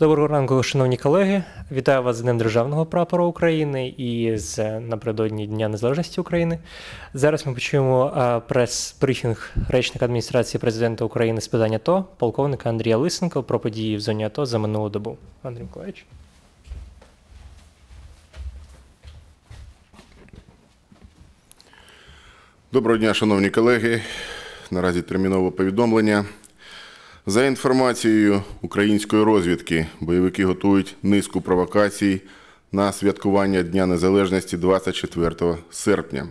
Доброго ранку, шановні колеги. Вітаю вас з Днем Державного прапора України і з напередодні Дня Незалежності України. Зараз ми почуємо е, прес-брифінг речника адміністрації президента України з питань АТО, полковника Андрія Лисенко про події в зоні АТО за минулу добу. Андрій Миколаївич. Доброго дня, шановні колеги. Наразі термінове повідомлення. За інформацією української розвідки, бойовики готують низку провокацій на святкування Дня Незалежності 24 серпня.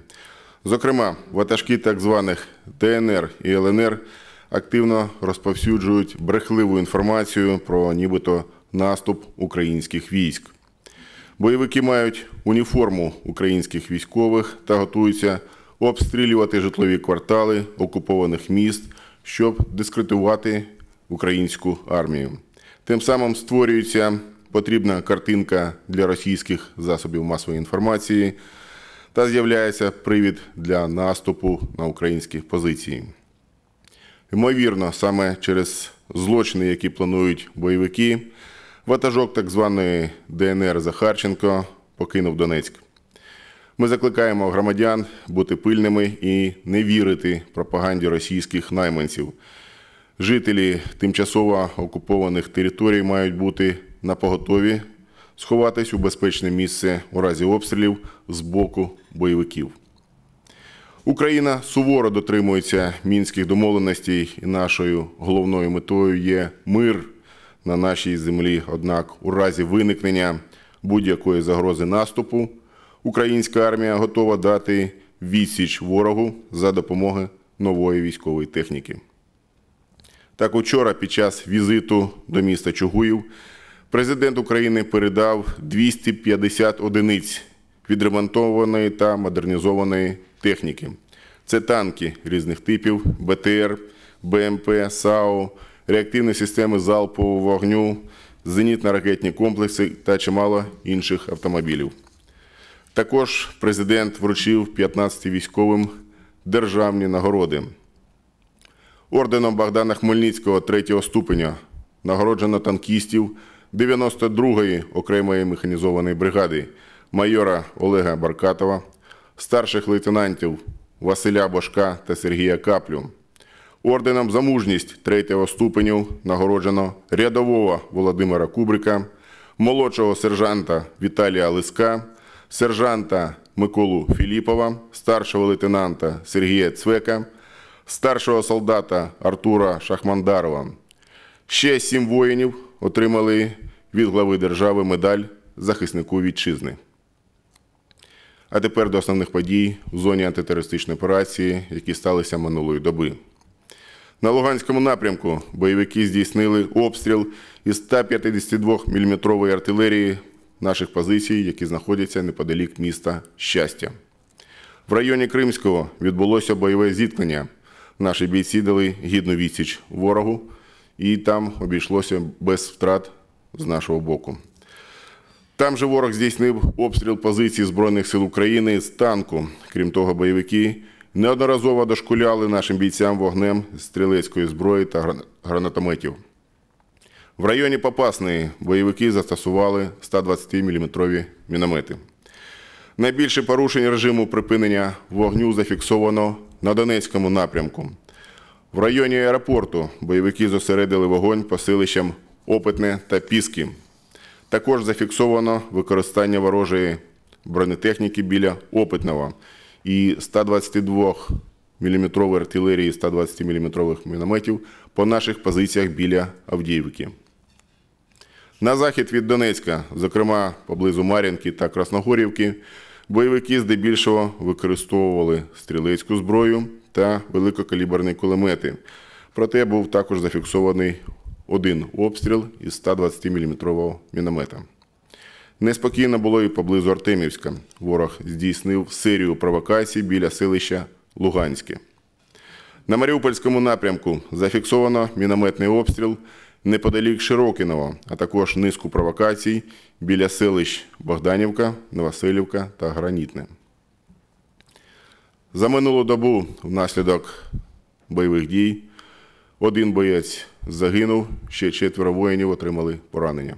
Зокрема, ватажки так званих ДНР і ЛНР активно розповсюджують брехливу інформацію про нібито наступ українських військ. Бойовики мають уніформу українських військових та готуються обстрілювати житлові квартали окупованих міст, щоб дискредитувати українську армію. Тим самим створюється потрібна картинка для російських засобів масової інформації та з'являється привід для наступу на українські позиції. Ймовірно, саме через злочини, які планують бойовики, ватажок так званої ДНР Захарченко покинув Донецьк. Ми закликаємо громадян бути пильними і не вірити пропаганді російських найманців. Жителі тимчасово окупованих територій мають бути на поготові сховатись у безпечне місце у разі обстрілів з боку бойовиків. Україна суворо дотримується мінських домовленостей, і нашою головною метою є мир на нашій землі. Однак, у разі виникнення будь-якої загрози наступу, українська армія готова дати відсіч ворогу за допомогою нової військової техніки. Так, учора, під час візиту до міста Чугуїв, президент України передав 250 одиниць відремонтованої та модернізованої техніки. Це танки різних типів, БТР, БМП, САУ, реактивні системи залпового вогню, зенітно-ракетні комплекси та чимало інших автомобілів. Також президент вручив 15 військовим державні нагороди. Орденом Богдана Хмельницького третього ступеня нагороджено танкістів 92-ї окремої механізованої бригади майора Олега Баркатова, старших лейтенантів Василя Бошка та Сергія Каплю. Орденом за мужність третього ступеню нагороджено рядового Володимира Кубрика, молодшого сержанта Віталія Лиска, сержанта Миколу Філіпова, старшого лейтенанта Сергія Цвека, старшого солдата Артура Шахмандарова. Ще сім воїнів отримали від глави держави медаль захиснику вітчизни. А тепер до основних подій в зоні антитерористичної операції, які сталися минулої доби. На Луганському напрямку бойовики здійснили обстріл із 152 мм артилерії наших позицій, які знаходяться неподалік міста Щастя. В районі Кримського відбулося бойове зіткнення. Наші бійці дали гідну відсіч ворогу, і там обійшлося без втрат з нашого боку. Там же ворог здійснив обстріл позицій Збройних сил України з танку. Крім того, бойовики неодноразово дошкуляли нашим бійцям вогнем стрілецької зброї та гранатометів. В районі Попасної бойовики застосували 120-мм міномети. Найбільше порушень режиму припинення вогню зафіксовано на Донецькому напрямку. В районі аеропорту бойовики зосередили вогонь по селищам Опитне та Піски. Також зафіксовано використання ворожої бронетехніки біля Опитного і 122 мм артилерії 120 мм мінометів по наших позиціях біля Авдіївки. На захід від Донецька, зокрема поблизу Мар'їнки та Красногорівки, бойовики здебільшого використовували стрілецьку зброю та великокаліберні кулемети. Проте був також зафіксований один обстріл із 120 мм міномета. Неспокійно було і поблизу Артемівська. Ворог здійснив серію провокацій біля селища Луганське. На Маріупольському напрямку зафіксовано мінометний обстріл неподалік Широкиного, а також низку провокацій біля селищ Богданівка, Новоселівка та Гранітне. За минулу добу внаслідок бойових дій Один боєць загинув, ще четверо воїнів отримали поранення.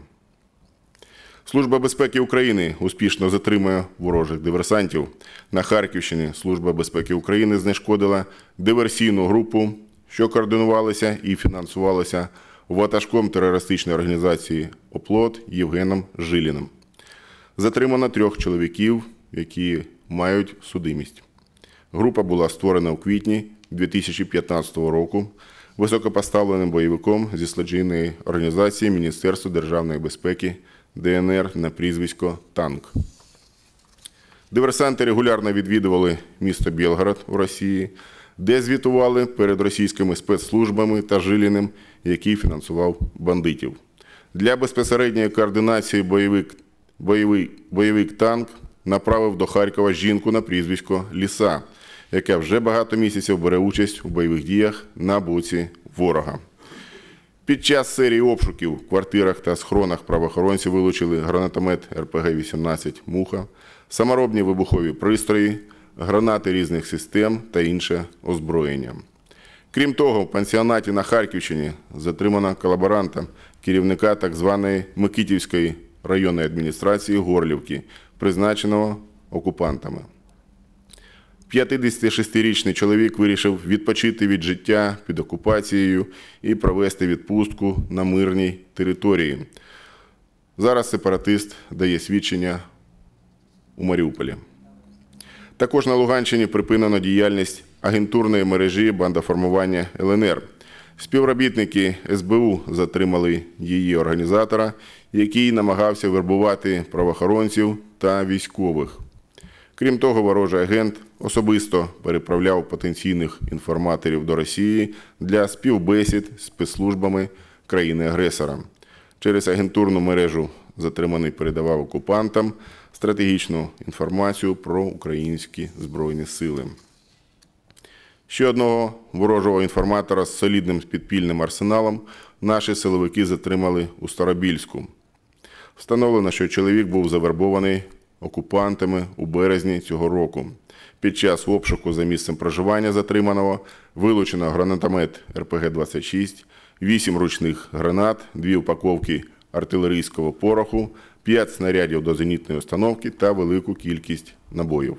Служба безпеки України успішно затримує ворожих диверсантів. На Харківщині Служба безпеки України знешкодила диверсійну групу, що координувалася і фінансувалася ватажком терористичної організації «Оплот» Євгеном Жиліним. Затримано трьох чоловіків, які мають судимість. Група була створена у квітні 2015 року високопоставленим бойовиком зі злочинної організації Міністерства державної безпеки ДНР на прізвисько Танк. Диверсанти регулярно відвідували місто Білгород у Росії, де звітували перед російськими спецслужбами та Жиліним, який фінансував бандитів. Для безпосередньої координації бойовик, бойовий, бойовик танк направив до Харкова жінку на прізвисько Ліса, яка вже багато місяців бере участь у бойових діях на боці ворога. Під час серії обшуків в квартирах та схронах правоохоронці вилучили гранатомет РПГ-18 «Муха», саморобні вибухові пристрої, гранати різних систем та інше озброєння. Крім того, в пансіонаті на Харківщині затримано колаборанта, керівника так званої Микитівської районної адміністрації Горлівки, призначеного окупантами. 56-річний чоловік вирішив відпочити від життя під окупацією і провести відпустку на мирній території. Зараз сепаратист дає свідчення у Маріуполі. Також на Луганщині припинено діяльність агентурної мережі бандаформування ЛНР. Співробітники СБУ затримали її організатора, який намагався вербувати правоохоронців та військових. Крім того, ворожий агент особисто переправляв потенційних інформаторів до Росії для співбесід з спецслужбами країни-агресора. Через агентурну мережу затриманий передавав окупантам стратегічну інформацію про українські збройні сили. Ще одного ворожого інформатора з солідним підпільним арсеналом наші силовики затримали у Старобільську. Встановлено, що чоловік був завербований окупантами у березні цього року. Під час обшуку за місцем проживання затриманого вилучено гранатомет РПГ-26, 8 ручних гранат, 2 упаковки артилерійського пороху, 5 снарядів до зенітної установки та велику кількість набоїв.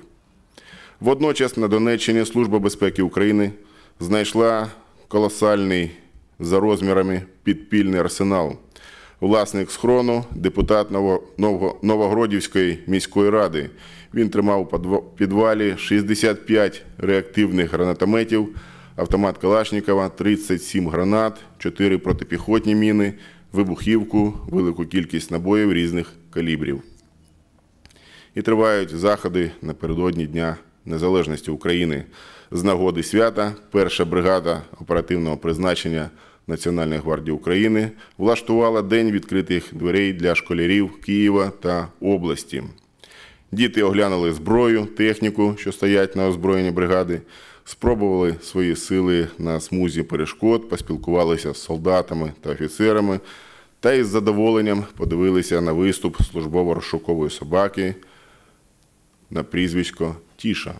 Водночас на Донеччині Служба безпеки України знайшла колосальний за розмірами підпільний арсенал. Власник схрону, депутат Новогродівської міської ради. Він тримав у підвалі 65 реактивних гранатометів, автомат Калашнікова, 37 гранат, 4 протипіхотні міни, вибухівку, велику кількість набоїв різних калібрів і тривають заходи напередодні Дня Незалежності України. З нагоди свята перша бригада оперативного призначення Національної гвардії України влаштувала День відкритих дверей для школярів Києва та області. Діти оглянули зброю, техніку, що стоять на озброєнні бригади, спробували свої сили на смузі перешкод, поспілкувалися з солдатами та офіцерами та із задоволенням подивилися на виступ службово-розшукової собаки на прізвисько Тіша.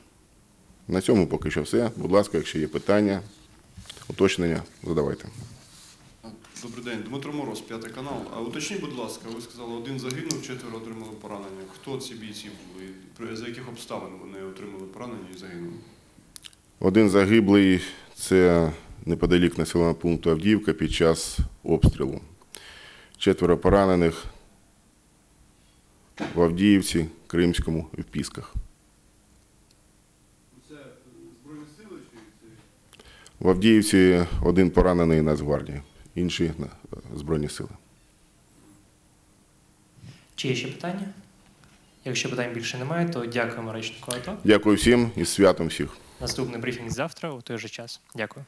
На цьому поки що все. Будь ласка, якщо є питання, уточнення, задавайте. Добрий день, Дмитро Мороз, п'ятий канал. А уточніть, будь ласка, ви сказали, один загинув, четверо отримали поранення. Хто ці бійці були? За яких обставин вони отримали поранення і загинули? Один загиблий це неподалік населеного пункту Авдіївка під час обстрілу. Четверо поранених в Авдіївці, Кримському і в Пісках. Це Збройні сили чи це В Авдіївці один поранений Нацгвардії, інші Збройні сили. Чи є ще питання? Якщо питань більше немає, то дякуємо речнику АТО. Дякую всім і святом всіх. Наступний брифінг завтра у той же час. Дякую.